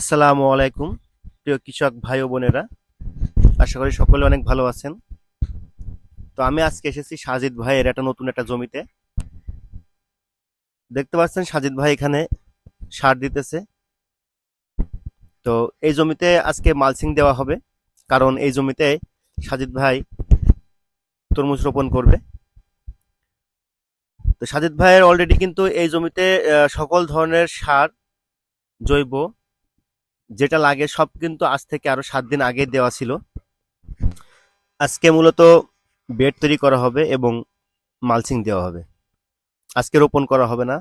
আসসালামু আলাইকুম, প্রিয় কৃষক ভাই ও বোনেরা। আশা করি সকলে অনেক ভালো আছেন। তো আমি আজকে এসেছি সাজিদ ভাইয়ের একটা নতুন একটা জমিতে। দেখতে পাচ্ছেন সাজিদ ভাই এখানে সার দিতেছে। তো এই জমিতে আজকে মালচিং দেওয়া হবে, কারণ এই জমিতে সাজিদ ভাই তরমুজ রোপণ করবে। তো সাজিদ ভাইয়ের অলরেডি কিন্তু এই জমিতে সকল ধরনের সার, জৈব যেটা লাগে সব কিন্তু আজ থেকে আরও সাত দিন আগে দেওয়া ছিল। আজকে মূলত বেড তৈরি করা হবে এবং মালচিং দেওয়া হবে। আজকে রোপণ করা হবে না।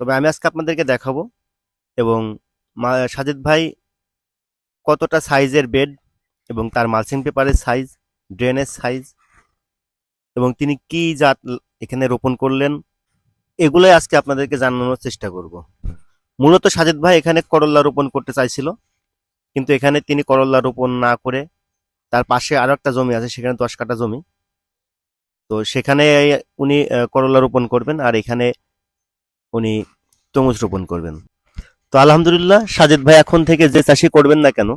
তবে আমি আজকে আপনাদেরকে দেখাবো এবং সাজিদ ভাই কতটা সাইজের বেড এবং তার মালসিং পেপারের সাইজ, ড্রেনের সাইজ এবং তিনি কি জাত এখানে রোপণ করলেন, এগুলোই আজকে আপনাদেরকে জানানোর চেষ্টা করব। মূলত সাজেদ ভাই এখানে করল্লা রোপণ করতে চাইছিল কিন্তু এখানে তিনি করল্লা রোপণ না করে তার পাশে আরও একটা জমি আছে সেখানে দশ কাঠা জমি। তো সেখানে উনি আহ, করল্লা রোপণ করবেন আর এখানে উনি তরমুজ রোপণ করবেন। তো আলহামদুলিল্লাহ সাজেদ ভাই এখন থেকে যে চাষি করবেন না কেন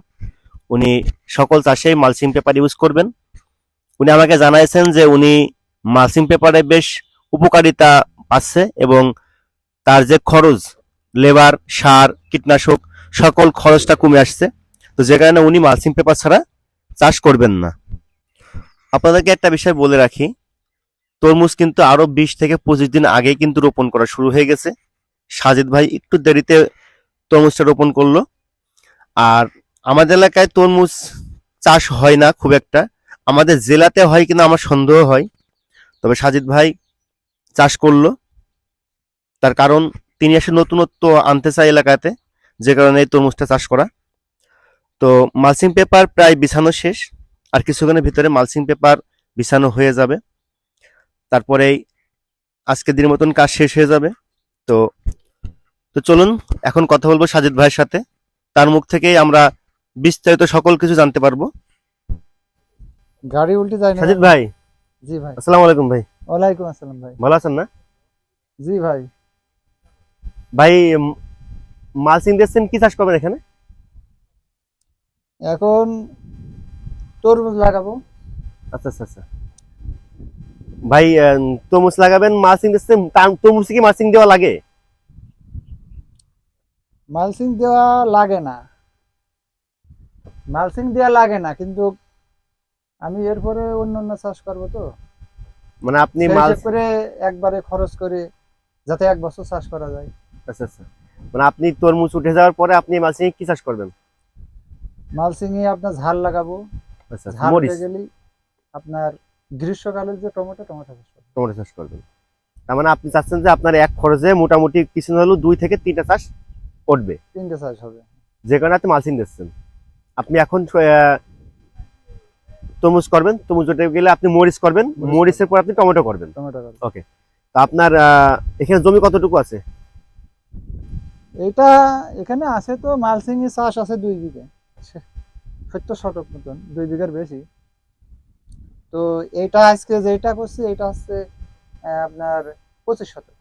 উনি সকল চাষেই মালচিং পেপার ইউজ করবেন। উনি আমাকে জানাইছেন যে উনি মালচিং পেপারে বেশ উপকারিতা পাচ্ছে এবং তার যে খরচ লেবার, সার, কীটনাশক সকল খরচটা কমে আসছে। তো যে কারণে উনি মালচিং পেপার ছাড়া চাষ করবেন না। আপনাদেরকে একটা বিষয় বলে রাখি, তরমুজ কিন্তু আরও বিশ থেকে পঁচিশ দিন আগেই কিন্তু রোপণ করা শুরু হয়ে গেছে। সাজিদ ভাই একটু দেরিতে তরমুজটা রোপণ করল। আর আমাদের এলাকায় তরমুজ চাষ হয় না খুব একটা। আমাদের জেলাতে হয় কিনা আমার সন্দেহ হয়। তবে সাজিদ ভাই চাষ করল। তার কারণ তিনি এসে নতুনত্ব আনতে চায় এলাকাতে যে কারণে এই তরমুজটা চাষ করা। তো মালসিং পেপার প্রায় বিছানো শেষ আর কিছুক্ষণের ভিতরে মালচিং পেপার বিছানো হয়ে যাবে। তারপরেই আজকে দিনের মতন কাজ শেষ হয়ে যাবে। তো তো চলুন এখন কথা বলব সাজিদ ভাইয়ের সাথে। তার মুখ থেকেই আমরা বিস্তারিত সকল কিছু জানতে পারব। গাড়ি উল্টে যায় না। সাজিদ ভাই। জি ভাই। আসসালামু আলাইকুম ভাই। ওয়ালাইকুম আসসালাম ভাই। ভালো আছেন না? জি ভাই। ভাই মালচিং দিচ্ছেন কি চাষ করবেন এখানে? এখন তরমুজ লাগাবো। আচ্ছা আচ্ছা আচ্ছা। ভাই তরমুজ লাগাবেন মালচিং দিচ্ছেন তার- তরমুজে কি মালচিং দেওয়া লাগে? মালসিং দেওয়া লাগে না। মালসিং দেওয়া লাগে না কিন্তু আমি এরপরে অন্য অন্য চাষ করব তো। মানে আপনি মাল করে একবারে খরচ করে যাতে এক বছর চাষ করা যায়। আচ্ছা আচ্ছা মানে আপনি তরমুজ উঠে যাওয়ার পরে আপনি মালচিং কি চাষ করবেন? মালসিং এ আপনার ঝাল লাগাবো। আচ্ছা ঝাল উঠে আপনার গ্রীষ্মকালের যে টমেটো টমেটো চাষ করব টমেটো চাষ করবেন। তার মানে আপনি চাচ্ছেন যে আপনার এক খরচে মোটামুটি কিছু না হলেও দুই থেকে তিনটা চাষ উঠবে। তিনটে চাষ হবে। যে কারণে আপনি মালচিং দিচ্ছেন। আপনি এখন তরমুজ করবেন। তরমুজ উঠে গেলে আপনি মরিচ করবেন। মরিচের পর আপনি টমেটো করবেন। Tomato okay. তো আপনার এখানে জমি কতটুকু আছে? এটা এখানে আছে তো মালসিং চাষ আছে দুই বিঘে। সত্তর শতক মতন দুই বিঘার বেশি। তো এটা আজকে যেটা করছি এটা হচ্ছে আপনার পঁচিশ শতক।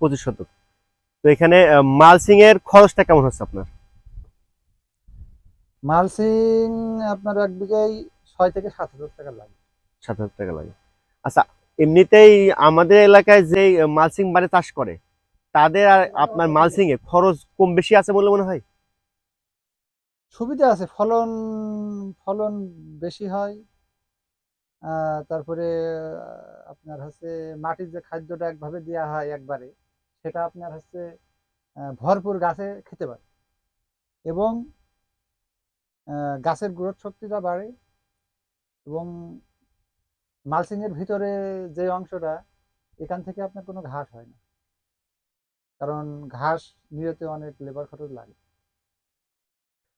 পঁচিশ শতক। তো এখানে মালচিং এর খরচটা কেমন হচ্ছে আপনার? মালসিং আপনার এক বিঘায় ছয় থেকে সাত হাজার টাকা লাগে। সাত হাজার টাকা লাগে। আচ্ছা এমনিতেই আমাদের এলাকায় যে মালচিং বাড়ি চাষ করে তাদের আর আপনার মালচিং এ খরচ কম বেশি আছে বলে মনে হয়? সুবিধা আছে, ফলন ফলন বেশি হয়। তারপরে আপনার হচ্ছে মাটির যে খাদ্যটা একভাবে দেওয়া হয় একবারে, সেটা আপনার হচ্ছে ভরপুর গাছে খেতে পারে। এবং গাছের গ্রোথ শক্তিটা বাড়ে এবং মালসিংয়ের ভিতরে যে অংশটা, এখান থেকে আপনার কোনো ঘাস হয় না। কারণ ঘাস নিয়তে অনেক লেবার খরচ লাগে।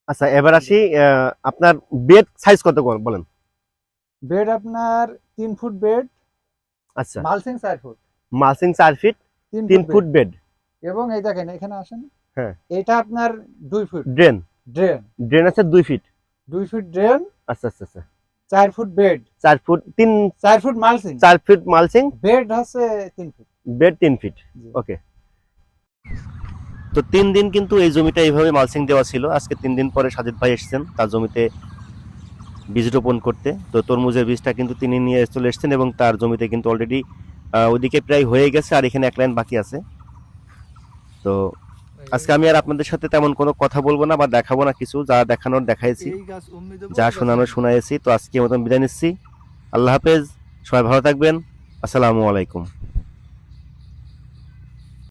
আচ্ছা এবার আসি আপনার বেড সাইজ কত বলেন? বেড আপনার তিন ফুট বেড আচ্ছা। মালসিং চার ফুট। মালসিং চার ফিট তিন ফুট বেড এবং এই দেখেন এখানে আসেন হ্যাঁ। এটা আপনার দুই ফুট। ড্রেন ড্রেন ড্রেন আছে দুই ফিট দুই ফুট ড্রেন আচ্ছা আচ্ছা আচ্ছা। চার ফুট বেড চার ফুট তিন চার ফুট মালসিং চার ফিট মালচিং বেড হচ্ছে তিন ফুট। বেড তিন ফিট ওকে তো তিন দিন কিন্তু এই জমিটা এইভাবে মালসিং দেওয়া ছিল। আজকে তিন দিন পরে সাজিদ ভাই এসেছেন তার জমিতে বীজ রোপণ করতে। তো তরমুজের বীজটা কিন্তু তিনি নিয়ে চলে এসেছেন এবং তার জমিতে কিন্তু অলরেডি ওইদিকে প্রায় হয়ে গেছে আর এখানে এক লাইন বাকি আছে। তো আজকে আমি আর আপনাদের সাথে তেমন কোনো কথা বলব না বা দেখাবো না কিছু যা দেখানোর দেখাইছি যা শোনানো শোনাইছি। তো আজকে মতন বিদায় নিচ্ছি। আল্লাহ হাফেজ সবাই ভালো থাকবেন। আসসালামু আলাইকুম।